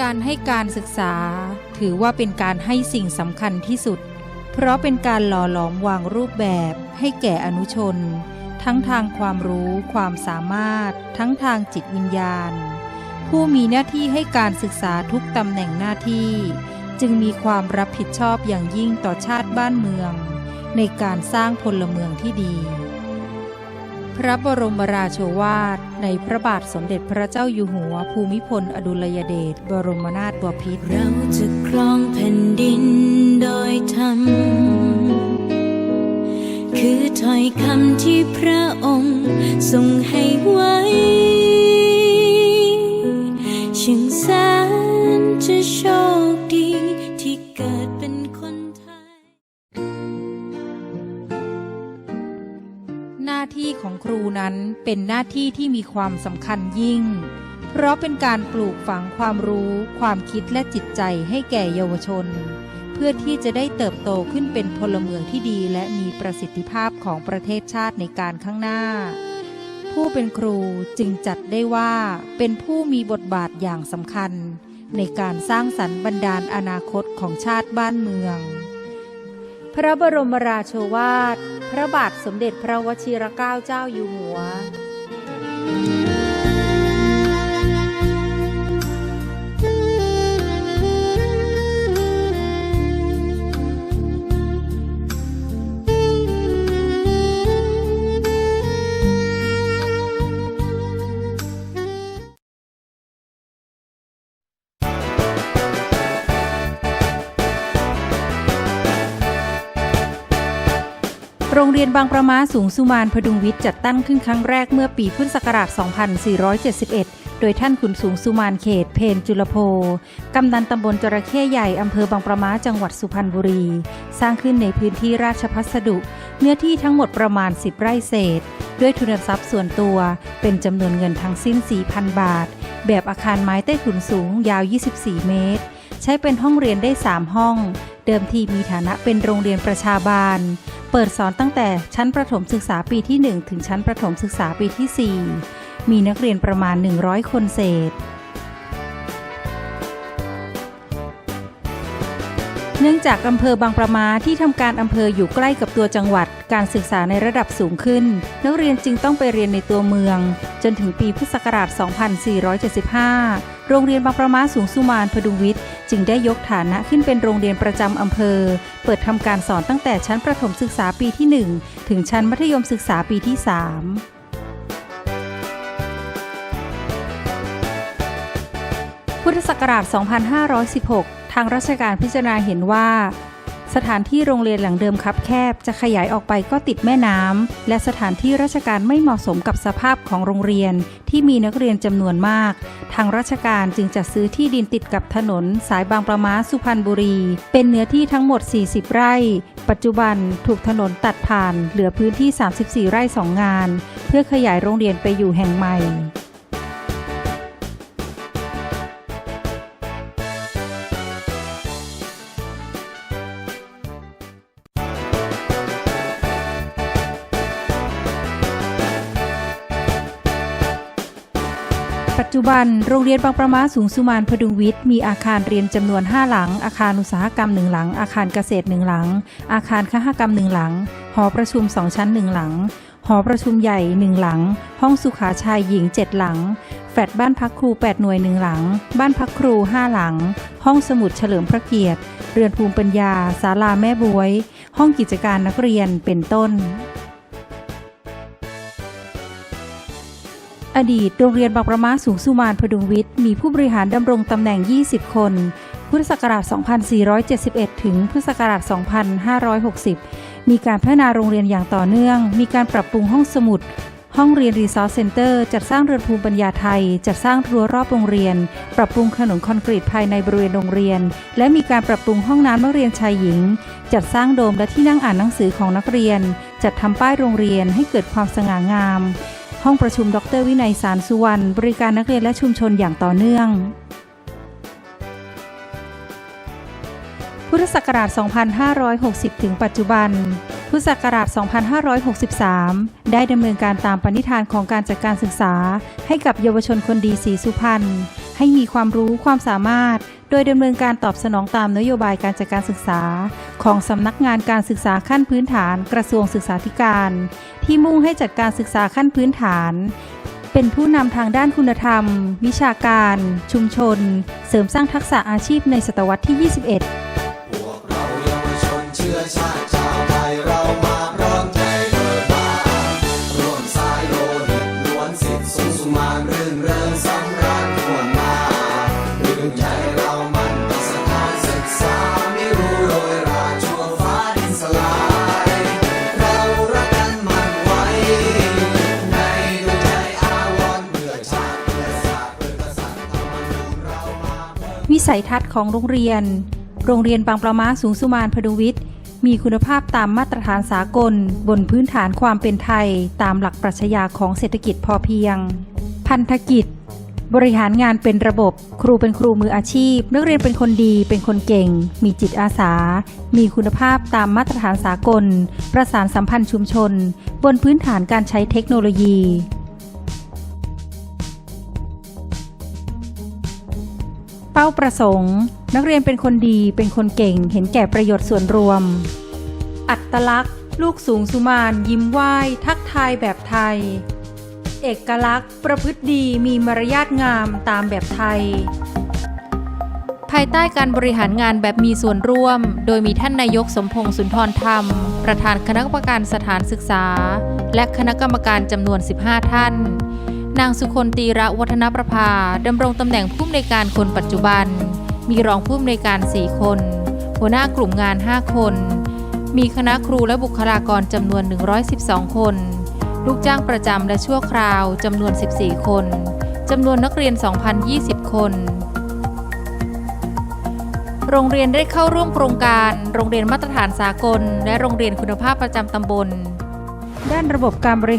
การให้การศึกษา ถือว่าเป็นการให้สิ่งสำคัญที่สุด เพราะเป็นการหล่อหลอมวางรูปแบบให้แก่อนุชน ทั้งทางความรู้ความสามารถ ทั้งทางจิตวิญญาณ ผู้มีหน้าที่ให้การศึกษาทุกตำแหน่งหน้าที่ จึงมีความรับผิดชอบอย่างยิ่งต่อชาติบ้านเมือง ในการสร้างพลเมืองที่ดี ระบรมราโชวาท ในพระบาทสมเด็จพระเจ้าอยู่หัว ภูมิพล อดุลยเดชบรมนาถบพิตรเราจะครองแผ่นดินโดยธรรม คือถ้อยคำที่พระองค์ทรงให้ไว้ช่างแสนจะโชค ครูนั้นเป็นหน้าที่ที่มีความสำคัญยิ่ง เพราะเป็นการปลูกฝังความรู้ ความคิดและจิตใจให้แก่เยาวชน เพื่อที่จะได้เติบโตขึ้นเป็นพลเมืองที่ดี และมีประสิทธิภาพของประเทศชาติในการข้างหน้า ผู้เป็นครูจึงจัดได้ว่าเป็นผู้มีบทบาทอย่างสำคัญ ในการสร้างสรรค์บรรดาลอนาคตของชาติบ้านเมือง พระบรมราโชวาท พระบาทสมเด็จพระวชิรเกล้าเจ้าอยู่หัว รงเรียนบางประมาสูงสุมานพดุงวิทย์จัดตั้งขึ้นครั้งแรกเมื่อปีพุทธศักราช 2471 โดยท่านขุนสูงสุมานเขต เพนจุลโพกำนันตำบลจระเข้ใหญ่อำเภอบางประมาจังหวัดสุพรรณบุรี สร้างขึ้นในพื้นที่ราชพัสดุ เนื้อที่ทั้งหมดประมาณ 10 ไร่เศษ ด้วยทุนทรัพย์ส่วนตัว เป็นจำนวนเงินทั้งสิ้น 4,000 บาท แบบอาคารไม้ใต้ถุนสูงยาว 24 เมตร ใช้เป็นห้องเรียนได้ 3 ห้อง เดิมทีมีฐานะเป็นโรงเรียนประชาบาล เปิดสอนตั้งแต่ชั้นประถมศึกษาปีที่ 1 ถึงชั้นประถมศึกษาปีที่ 4 มีนักเรียนประมาณ 100 คนเศษ เนื่องจากอำเภอบางประมาที่ทำการอำเภออยู่ใกล้กับตัวจังหวัด การศึกษาในระดับสูงขึ้น นักเรียนจึงต้องไปเรียนในตัวเมือง จนถึงปีพุทธศักราช 2475 โรงเรียนบางประมาสูงสุมานพดุงวิทย์ จึงได้ยกฐานะขึ้นเป็นโรงเรียนประจำอำเภอ เปิดทำการสอนตั้งแต่ชั้นประถมศึกษาปีที่ 1 ถึงชั้นมัธยมศึกษาปีที่ 3พุทธศักราช 2516 ทางราชการพิจารณาเห็นว่า สถานที่โรงเรียนหลังเดิมคับแคบ จะขยายออกไปก็ติดแม่น้ำและสถานที่ราชการไม่เหมาะสมกับสภาพของโรงเรียน ที่มีนักเรียนจำนวนมาก ทางราชการจึงจัดซื้อที่ดินติดกับถนน สายบางประมาสุพรรณบุรี เป็นเนื้อที่ทั้งหมด 40 ไร่ ปัจจุบันถูกถนนตัดผ่าน เหลือพื้นที่ 34 ไร่สองงาน เพื่อขยายโรงเรียนไปอยู่แห่งใหม่ ปัจจุบันโรงเรียนบางประมาสูงสุมานพดุงวิทย์มีอาคารเรียนจำนวน 5 หลัง อาคารอุตสาหกรรมหนึ่งหลัง อาคารเกษตรหนึ่งหลัง อาคารคหกรรมหนึ่งหลัง หอประชุม 2 ชั้นหนึ่งหลัง หอประชุมใหญ่หนึ่งหลัง ห้องสุขาชายหญิง 7 หลัง แฟลตบ้านพักครู 8 หน่วยหนึ่งหลัง บ้านพักครู 5 หลัง ห้องสมุดเฉลิมพระเกียรติ เรือนภูมิปัญญาศาลาแม่บวย ห้องกิจการนักเรียนเป็นต้น อดีตโรงเรียนบางประมาสูงสุมานพดุงวิทย์ มีผู้บริหารดำรงตำแหน่ง 20 คน พุทธศักราช 2471 ถึงพุทธศักราช 2560 มีการพัฒนาโรงเรียนอย่างต่อเนื่อง มีการปรับปรุงห้องสมุด ห้องเรียนรีซอสเซ็นเตอร์ จัดสร้างเรือนภูมิปัญญาไทย จัดสร้างรั้วรอบโรงเรียน ปรับปรุงถนนคอนกรีตภายในบริเวณโรงเรียน และมีการปรับปรุงห้องน้ำนักเรียนชายหญิง จัดสร้างโดมและที่นั่งอ่านหนังสือของนักเรียน จัดทำป้ายโรงเรียนให้เกิดความสง่างาม ห้องประชุมดรวินัยสารสุวรรณบริการนักเรียนและชุมชนอย่างต่อเนื่อง พุทธศักราช 2560 ถึงปัจจุบัน พุทธศักราช 2563 ได้ดำเนินการตามปณิธานของการจัดการศึกษา ให้กับเยาวชนคนดีศรีสุพรรณ ให้มีความรู้ความสามารถ โดยดำเนินการตอบสนองตามนโยบายการจัดการศึกษา ของสำนักงานการศึกษาขั้นพื้นฐานกระทรวงศึกษาธิการ ที่มุ่งให้จัดการศึกษาขั้นพื้นฐาน เป็นผู้นำทางด้านคุณธรรม วิชาการ ชุมชน เสริมสร้างทักษะอาชีพในศตวรรษที่ 21 พวกเราเยาวชนเชื้อชาติ ใจเรามันต่อสถานศึกษาไม่รู้โรยราชั่วฟ้าดินสลาย เรารักกันมันไว้ ในดวงใจอาวรณ์เพื่อชาติเพื่อศาสตร์เพื่อกษัตริย์ธรรมนูญเรามาวิสัยทัศน์ของโรงเรียน โรงเรียนบางประมาสูงสุมานพดุวิทย์มีคุณภาพตามมาตรฐานสากล บนพื้นฐานความเป็นไทย ตามหลักปรัชญาของเศรษฐกิจพอเพียง พันธกิจ บริหารงานเป็นระบบ ครูเป็นครูมืออาชีพ นักเรียนเป็นคนดี เป็นคนเก่ง มีจิตอาสา มีคุณภาพตามมาตรฐานสากล ประสานสัมพันธ์ชุมชน บนพื้นฐานการใช้เทคโนโลยีเป้าประสงค์ นักเรียนเป็นคนดีเป็นคนเก่ง เห็นแก่ประโยชน์ส่วนรวม อัตลักษณ์ ลูกสูงสุมานยิ้มไหว้ ทักทายแบบไทย เอกลักษณ์ ประพฤติดีมีมารยาทงามตามแบบไทย ภายใต้การบริหารงานแบบมีส่วนร่วม โดยมีท่านนายกสมพงษ์สุนทรธรรม ประธานคณะกรรมการสถานศึกษา และคณะกรรมการจำนวน 15 ท่าน นางสุคนตีระวัฒนประภาดำรงตำแหน่งผู้อำนวยการคนปัจจุบัน มีรองผู้อำนวยการ 4 คน หัวหน้ากลุ่มงาน 5 คน มีคณะครูและบุคลากรจำนวน 112 คน ลูกจ้างประจำและชั่วคราวจำนวน 14 คนจำนวนนักเรียน 2,020 คน โรงเรียนได้เข้าร่วมโครงการ โรงเรียนมาตรฐานสากล และโรงเรียนคุณภาพประจำตำบล ด้านระบบการบริหาร